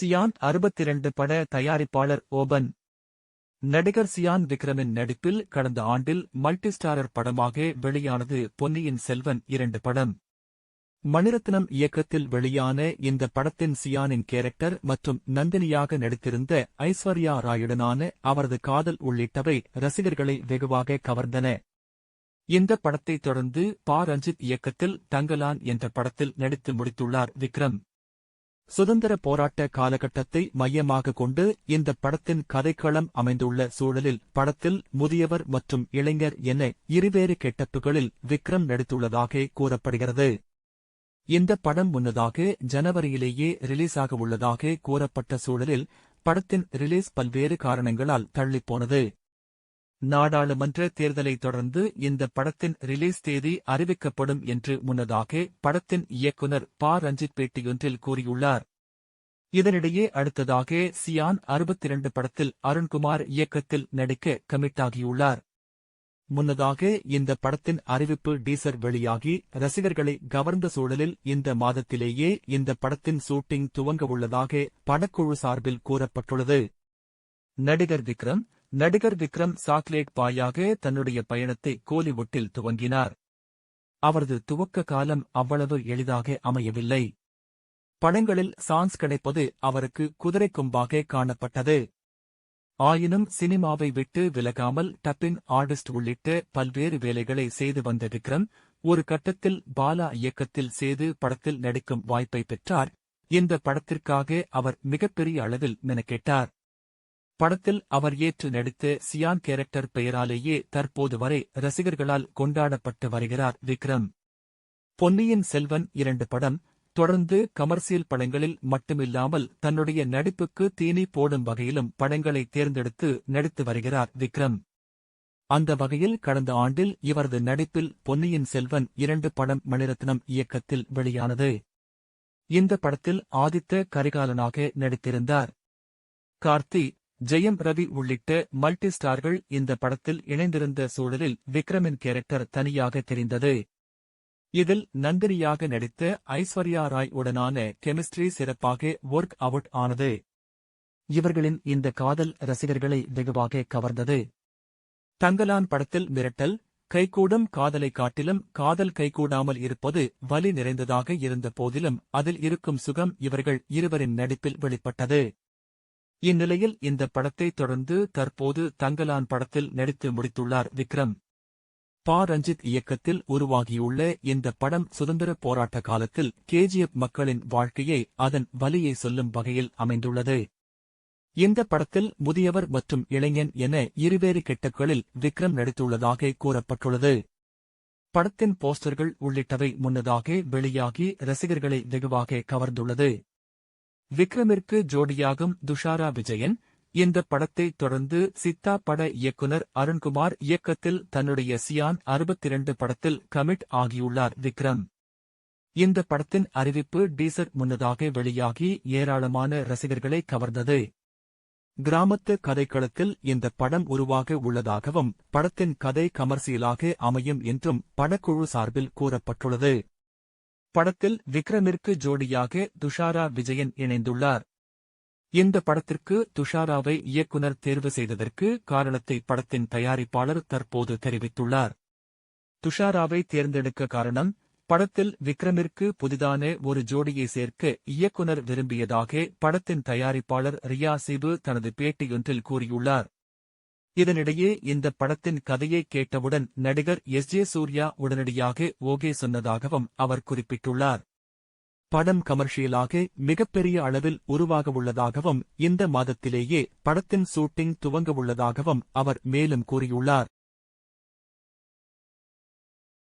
Cyan அறுபத்திரண்டு பட தயாரிப்பாளர் open. நடிகர் சியான் விக்ரமின் நடிப்பில் கடந்த ஆண்டில் மல்டிஸ்டாரர் படமாக வெளியானது பொன்னியின் செல்வன் இரண்டு படம். மணிரத்னம் இயக்கத்தில் வெளியான இந்த படத்தின் சியானின் கேரக்டர் மற்றும் நந்தினியாக நடித்திருந்த ஐஸ்வர்யா ராயுடனான அவரது காதல் உள்ளிட்டவை ரசிகர்களை வெகுவாக கவர்ந்தன. இந்த படத்தைத் தொடர்ந்து பா ரஞ்சித் இயக்கத்தில் தங்கலான் என்ற படத்தில் நடித்து முடித்துள்ளார் விக்ரம். சுதந்திர போராட்ட காலகட்டத்தை மையமாக கொண்டு இந்த படத்தின் கதைக்களம் அமைந்துள்ள சூழலில் படத்தில் முதியவர் மற்றும் இளைஞர் என இருவேறு கெட்டப்புகளில் விக்ரம் நடித்துள்ளதாக கூறப்படுகிறது. இந்த படம் முன்னதாக ஜனவரியிலேயே ரிலீஸாக உள்ளதாக கூறப்பட்ட சூழலில் படத்தின் ரிலீஸ் பல்வேறு காரணங்களால் தள்ளிப்போனது. நாடாளுமன்ற தேர்தலை தொடர்ந்து இந்த படத்தின் ரிலீஸ் தேதி அறிவிக்கப்படும் என்று முன்னதாக படத்தின் இயக்குனர் பா. ரஞ்சித் பேட்டியொன்றில் கூறியுள்ளார். இதனிடையே அடுத்ததாக சியான் அறுபத்தி இரண்டு படத்தில் அருண்குமார் இயக்கத்தில் நடிக்க கமிட்டாகியுள்ளார். முன்னதாக இந்த படத்தின் அறிவிப்பு டீசர் வெளியாகி ரசிகர்களை கவர்ந்த சூழலில் இந்த மாதத்திலேயே இந்த படத்தின் ஷூட்டிங் துவங்கவுள்ளதாக படக்குழு சார்பில் கூறப்பட்டுள்ளது. நடிகர் விக்ரம் நடிகர் விக்ரம் சாக்லேட் பாயாக தன்னுடைய பயணத்தை கோலிவுட்டில் துவங்கினார். அவரது துவக்க காலம் அவ்வளவு எளிதாக அமையவில்லை. படங்களில் சான்ஸ் கிடைப்பது அவருக்கு குதிரை கொம்பாக காணப்பட்டது. ஆயினும் சினிமாவை விட்டு விலகாமல் டப்பின் ஆர்டிஸ்ட் உள்ளிட்ட பல்வேறு வேலைகளை செய்து வந்த விக்ரம் ஒரு கட்டத்தில் பாலா இயக்கத்தில் சேது படத்தில் நடிக்கும் வாய்ப்பை பெற்றார். இந்த படத்திற்காக அவர் மிகப்பெரிய அளவில் மெனக்கெட்டார். படத்தில் அவர் ஏற்று நடித்த சியான் கேரக்டர் பெயராலேயே தற்போது வரை ரசிகர்களால் கொண்டாடப்பட்டு வருகிறார் விக்ரம். பொன்னியின் செல்வன் இரண்டு படம் தொடர்ந்து கமர்சியல் படங்களில் மட்டுமில்லாமல் தன்னுடைய நடிப்புக்கு தீனி போடும் வகையிலும் படங்களை தேர்ந்தெடுத்து நடித்து வருகிறார் விக்ரம். அந்த வகையில் கடந்த ஆண்டில் இவரது நடிப்பில் பொன்னியின் செல்வன் இரண்டு படம் மணிரத்னம் இயக்கத்தில் வெளியானது. இந்த படத்தில் ஆதித்த கரிகாலனாக நடித்திருந்தார். கார்த்தி ஜெயம் ரவி உள்ளிட்ட மல்டி ஸ்டார்கள் இந்த படத்தில் இணைந்திருந்த சூழலில் விக்ரமின் கேரக்டர் தனியாக தெரிந்தது. இதில் நந்தினியாக நடித்த ஐஸ்வர்யா ராய் உடனான கெமிஸ்ட்ரி சிறப்பாக ஒர்க் அவுட் ஆனது. இவர்களின் இந்த காதல் ரசிகர்களை வெகுவாக கவர்ந்தது. தங்கலான் படத்தில் மிரட்டல் கைகூடும் காதலை காட்டிலும் காதல் கைகூடாமல் இருப்பது வலி நிறைந்ததாக இருந்த போதிலும் அதில் இருக்கும் சுகம் இவர்கள் இருவரின் நடிப்பில் வெளிப்பட்டது. இந்நிலையில் இந்த படத்தை தொடர்ந்து தற்போது தங்கலான் படத்தில் நடித்து முடித்துள்ளார் விக்ரம். பா. ரஞ்சித் இயக்கத்தில் உருவாகியுள்ள இந்த படம் சுதந்திர போராட்ட காலத்தில் கேஜிஎஃப் மக்களின் வாழ்க்கையை அதன் வலியை சொல்லும் வகையில் அமைந்துள்ளது. இந்த படத்தில் முதியவர் மற்றும் இளைஞன் என இருவேறு கெட்டக்களில் விக்ரம் நடித்துள்ளதாக கூறப்பட்டுள்ளது. படத்தின் போஸ்டர்கள் உள்ளிட்டவை முன்னதாக வெளியாகி ரசிகர்களை வெகுவாக கவர்ந்துள்ளது. விக்ரமிற்கு ஜோடியாகும் துஷாரா விஜயன் இந்த படத்தை தொடர்ந்து சித்தா பட இயக்குனர் அருண்குமார் இயக்கத்தில் தன்னுடைய சியான் அறுபத்தி இரண்டு படத்தில் கமிட் ஆகியுள்ளார் விக்ரம். இந்த படத்தின் அறிவிப்பு டீசர் முன்னதாக வெளியாகி ஏராளமான ரசிகர்களை கவர்ந்தது. கிராமத்து கதைக்களத்தில் இந்த படம் உருவாக உள்ளதாகவும் படத்தின் கதை கமர்சியலாக அமையும் என்றும் படக்குழு சார்பில் கூறப்பட்டுள்ளது. படத்தில் விக்ரமிற்கு ஜோடியாக துஷாரா விஜயன் இணைந்துள்ளார். இந்த படத்திற்கு துஷாராவை இயக்குனர் தேர்வு செய்ததற்கு காரணத்தை படத்தின் தயாரிப்பாளர் தற்போது தெரிவித்துள்ளார். துஷாராவை தேர்ந்தெடுக்க காரணம் படத்தில் விக்ரமிற்கு புதிதான ஒரு ஜோடியை சேர்க்க இயக்குனர் விரும்பியதாக படத்தின் தயாரிப்பாளர் ரியா சிபு தனது பேட்டியொன்றில் கூறியுள்ளார். இதனிடையே இந்த படத்தின் கதையை கேட்டவுடன் நடிகர் எஸ். ஜே. சூர்யா உடனடியாக ஓகே சொன்னதாகவும் அவர் குறிப்பிட்டுள்ளார். படம் கமர்ஷியலாக மிகப்பெரிய அளவில் உருவாகவுள்ளதாகவும் இந்த மாதத்திலேயே படத்தின் ஷூட்டிங் துவங்கவுள்ளதாகவும் அவர் மேலும் கூறியுள்ளார்.